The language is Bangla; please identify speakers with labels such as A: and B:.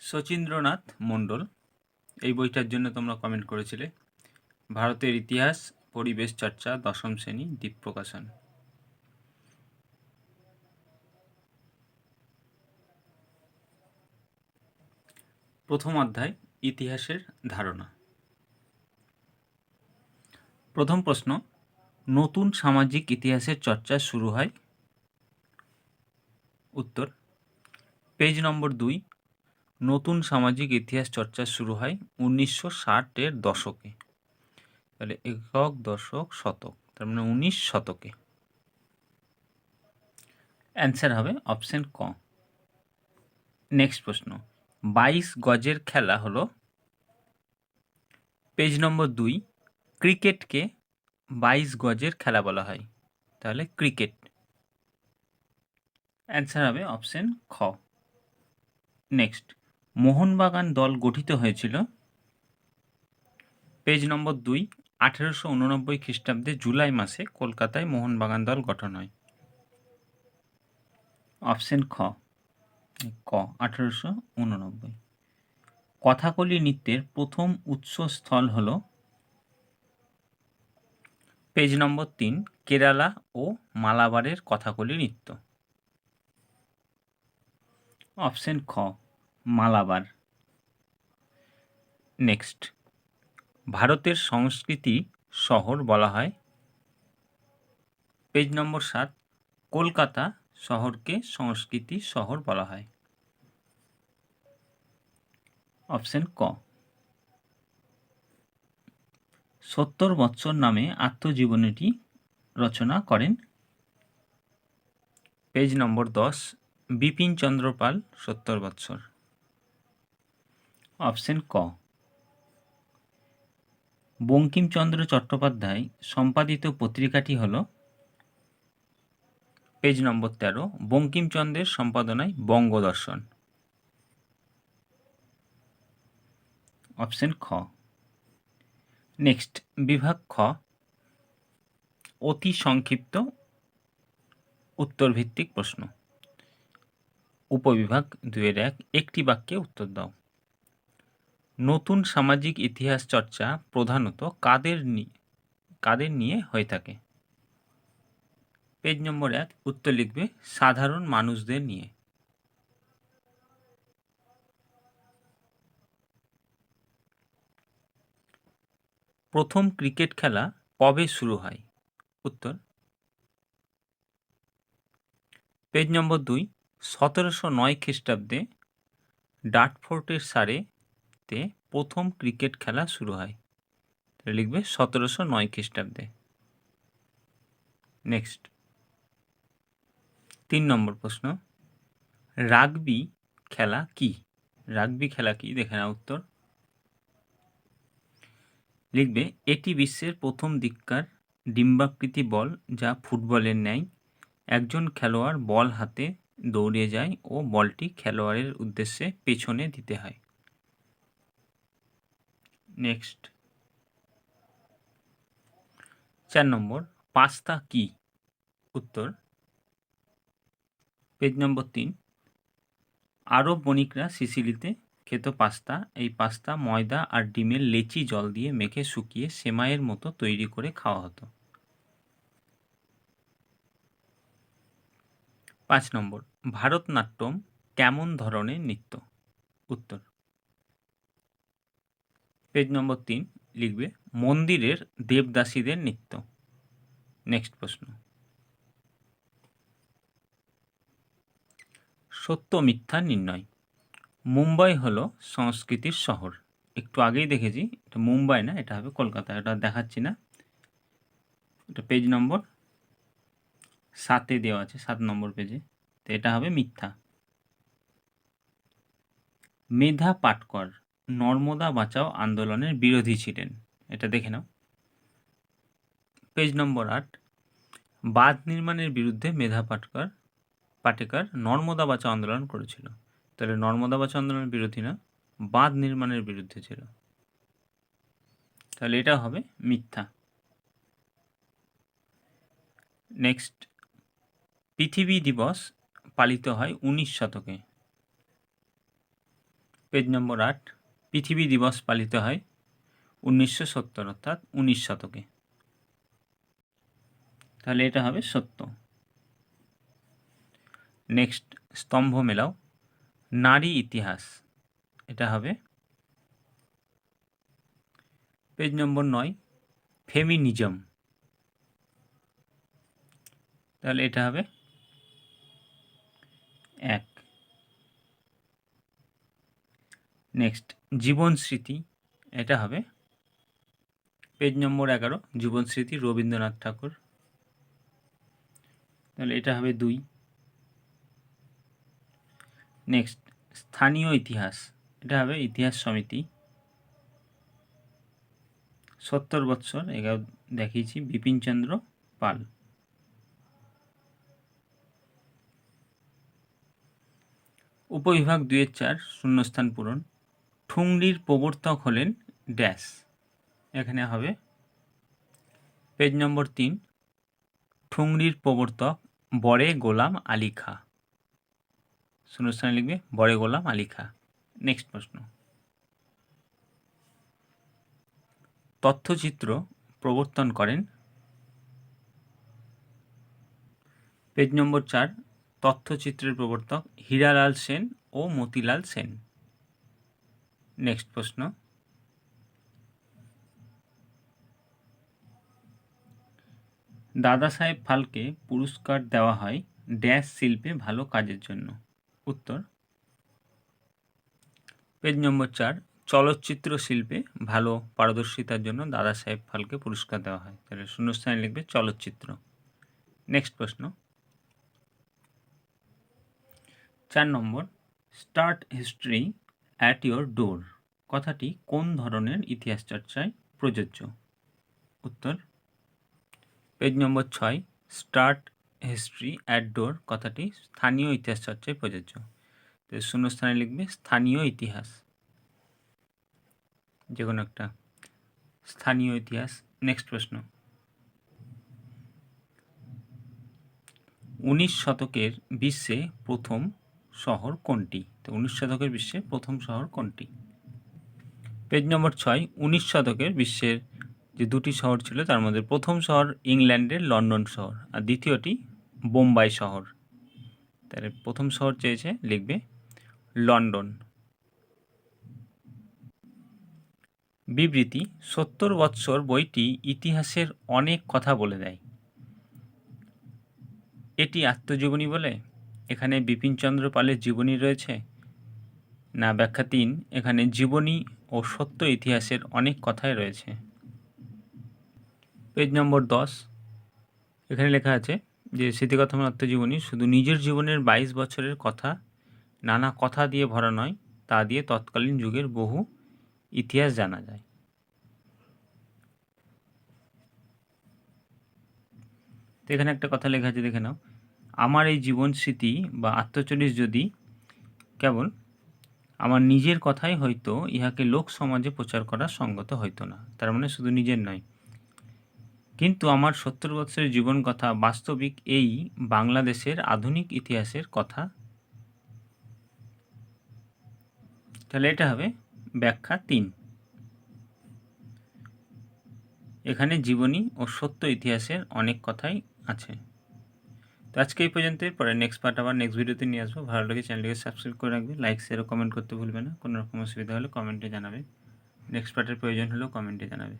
A: শচীন্দ্রনাথ মণ্ডল, এই বইটার জন্য তোমরা কমেন্ট করেছিলে। ভারতের ইতিহাস, পরিবেশ চর্চা, দশম শ্রেণি, দ্বীপ প্রকাশন। প্রথম অধ্যায়, ইতিহাসের ধারণা। প্রথম প্রশ্ন, নতুন সামাজিক ইতিহাসের চর্চা শুরু হয়? উত্তর, পেজ নম্বর দুই নতুন সামাজিক ইতিহাস চর্চা শুরু হয় উনিশশো ষাটের দশকে। তাহলে একক, দশক, শতক, তার মানে উনিশ শতকে। অ্যান্সার হবে অপশন ক। নেক্সট প্রশ্ন, বাইশ গজের খেলা হলো পেজ নম্বর দুই, ক্রিকেটকে বাইশ গজের খেলা বলা হয়। তাহলে ক্রিকেট। অ্যান্সার হবে অপশন খ। নেক্সট মোহনবাগান দল গঠিত হয়েছিল পেজ নম্বর দুই, আঠেরোশো উননব্বই খ্রিস্টাব্দে জুলাই মাসে কলকাতায় মোহনবাগান দল গঠন হয়। অপশন খ, ক, আঠেরোশো উননব্বই। কথাকলি নৃত্যের প্রথম উৎসস্থল হল পেজ নম্বর তিন, কেরালা ও মালাবারের কথাকলি নৃত্য। অপশন খ মালাবার। নেক্সট, ভারতের সংস্কৃতি শহর বলা হয়। পেজ নম্বর সাত, কলকাতা শহরকে সংস্কৃতি শহর বলা হয়। অপশন ক, সত্তর বৎসর নামে আত্মজীবনীটি রচনা করেন। পেজ নম্বর দশ, বিপিন চন্দ্রপাল, সত্তর বৎসর। অপশন ক। বঙ্কিমচন্দ্র চট্টোপাধ্যায় সম্পাদিত পত্রিকাটি হল পেজ নম্বর তেরো, বঙ্কিমচন্দ্রের সম্পাদনায় বঙ্গদর্শন। অপশন খ। নেক্সট, বিভাগ খ। অতি সংক্ষিপ্ত উত্তরভিত্তিক প্রশ্ন। উপবিভাগ দুয়ের এক, একটি বাক্যে উত্তর দাও। নতুন সামাজিক ইতিহাস চর্চা প্রধানত কাদের কাদের নিয়ে হয়ে থাকে? পেজ নম্বর এক, উত্তর লিখবে, সাধারণ মানুষদের নিয়ে। প্রথম ক্রিকেট খেলা কবে শুরু হয়? উত্তর। পেজ নম্বর দুই, সতেরোশো নয় খ্রিস্টাব্দে ডাটফোর্টের সারে তে প্রথম ক্রিকেট খেলা শুরু হয়। লিখবে সতেরোশো নয় খ্রিস্টাব্দে। নেক্সট তিন নম্বর প্রশ্ন। রাগবি খেলা কি? রাগবি খেলা কি? দেখে না উত্তর। লিখবে, এটি বিশ্বের প্রথম দিককার ডিম্বাকৃতি বল যা ফুটবলের ন্যায়। একজন খেলোয়াড় বল হাতে দৌড়ে যায় ও বলটি খেলোয়াড়ের উদ্দেশ্যে পেছনে দিতে হয়। নেক্সট। চার নম্বর, পাস্তা কি? উত্তর, পেজ নম্বর তিন। আরব বণিকরা সিসিলিতে খেত পাস্তা। এই পাস্তা ময়দা আর ডিমের লেচি জল দিয়ে মেখে শুকিয়ে সেমাইয়ের মতো তৈরি করে খাওয়া হতো। পাঁচ নম্বর, ভারতনাট্যম কেমন ধরনের নৃত্য? উত্তর পেজ নম্বর তিন লিখবে, মন্দিরের দেবদাসীদের নৃত্য। নেক্সট প্রশ্ন। সত্য মিথ্যা নির্ণয়। মুম্বাই হলো সংস্কৃতির শহর। একটু আগেই দেখেছি, এটা মুম্বাই না, এটা হবে কলকাতা, এটা দেখাচ্ছি না। এটা পেজ নম্বর সাতে দেওয়া আছে, সাত নম্বর পেজে তো এটা হবে মিথ্যা। মেধা পাটকর। নর্মদা বাঁচাও আন্দোলনের বিরোধী ছিলেন। এটা দেখে নাও। পেজ নম্বর আট। বাঁধ নির্মাণের বিরুদ্ধে মেধা পাটকার, পাটেকার নর্মদা বাঁচাও আন্দোলন করেছিল। তাহলে নর্মদা বাঁচাও আন্দোলনের বিরোধী না, বাঁধ নির্মাণের বিরুদ্ধে ছিল। তাহলে এটা হবে মিথ্যা। নেক্সট। পৃথিবী দিবস পালিত হয় উনিশ শতকে। পেজ নম্বর আট। পৃথিবী দিবস পালিত হয় উনিশশো সত্তর, অর্থাৎ উনিশ শতকে। তাহলে এটা হবে সত্য। নেক্সট, স্তম্ভ মেলাও। নারী ইতিহাস, এটা হবে পেজ নম্বর নয়, ফেমিনিজম। তাহলে এটা হবে এক নেক্সট জীবন স্মৃতি, এটা হবে। পেজ নম্বর এগারো, জীবন স্মৃতি, রবীন্দ্রনাথ ঠাকুর। তাহলে এটা হবে দুই। নেক্সট স্থানীয় ইতিহাস, এটা হবে ইতিহাস সমিতি। সত্তর বৎসর, এগারো দেখিয়েছি বিপিনচন্দ্র পাল। উপবিভাগ দুইয়ের চার, শূন্যস্থান পূরণ। ঠুংরির প্রবর্তক হলেন ড্যাশ। এখানে হবে পেজ নম্বর তিন। ঠুংরির প্রবর্তক বড়ে গোলাম আলী খা। শূন্যস্থানে লিখবে বড়ে গোলাম আলী খা। নেক্সট প্রশ্ন। তথ্যচিত্র প্রবর্তন করেন। পেজ নম্বর চার, তথ্যচিত্রের প্রবর্তক হীরালাল সেন ও মতিলাল সেন। নেক্সট প্রশ্ন। দাদা সাহেব ফালকে পুরস্কার দেওয়া হয় ড্যাশ শিল্পে ভালো কাজের জন্য। উত্তর, পেজ নম্বর চার, চলচ্চিত্র শিল্পে ভালো পারদর্শিতার জন্য দাদা সাহেব ফালকে পুরস্কার দেওয়া হয়। তাহলে শূন্যস্থানে লিখবে চলচ্চিত্র। নেক্সট প্রশ্ন, চার number, start history at your door কথাটি কোন ধরনের ইতিহাস চর্চায় প্রযোজ্য? উত্তর পেজ নম্বর ছয় স্টার্ট হিস্ট্রি অ্যাট ডোর কথাটি স্থানীয় ইতিহাস চর্চায় প্রযোজ্য। তো শূন্যস্থানে লিখবে স্থানীয় ইতিহাস। যে কোনো একটা। স্থানীয় ইতিহাস নেক্সট প্রশ্ন। উনিশ শতকের বিশ্বে প্রথম শহর কোনটি? তো উনিশ শতকের বিশ্বের প্রথম শহর কোনটি? পেজ নম্বর ছয়, উনিশ শতকের বিশ্বের যে দুটি শহর ছিল, তার মধ্যে প্রথম শহর ইংল্যান্ডের লন্ডন শহর আর দ্বিতীয়টি বোম্বাই শহর। তাহলে প্রথম শহর চেয়েছে, লিখবে লন্ডন। বিবৃতি, সত্তর বৎসর বইটি ইতিহাসের অনেক কথা বলে দেয়। এটি আত্মজীবনী বলে? এখানে বিপিনচন্দ্র পালের জীবনী রয়েছে। না, ব্যাখ্যা তিন, এখানে জীবনী ও সত্য ইতিহাসের অনেক কথাই রয়েছে। পেজ নম্বর দশ, এখানে লেখা আছে যে স্মৃতিকথন আত্মজীবনী শুধু নিজের জীবনের বাইশ বছরের কথা, নানা কথা দিয়ে ভরা নয়, তা দিয়ে তৎকালীন যুগের বহু ইতিহাস জানা যায়। তো এখানে একটা কথা লেখা আছে, দেখে নাও। আমার এই জীবন স্মৃতি বা আত্মচরিত যদি কেবল আমার নিজের কথাই হয়তো, ইহাকে লোক সমাজে প্রচার করা সঙ্গত হইতো না। তার মানে শুধু নিজের নয়। কিন্তু আমার সত্তর বৎসরের জীবন কথা বাস্তবিক এই বাংলাদেশের আধুনিক ইতিহাসের কথা। তাহলে এটা হবে ব্যাখ্যা তিন। এখানে জীবনী ও সত্য ইতিহাসের অনেক কথাই আছে। তো আজকে এই পর্যন্ত পরে নেক্সট পার্ট আবার নেক্সট ভিডিওতে নিয়ে আসব। ভালো লাগে চ্যানেলটিকে সাবস্ক্রাইব করে রাখবে। লাইক শেয়ার কমেন্ট করতে ভুলবে না। কোনো রকম অসুবিধা হলে কমেন্টে জানাবে। নেক্সট পার্টের প্রয়োজন হলেও কমেন্টে জানাবে।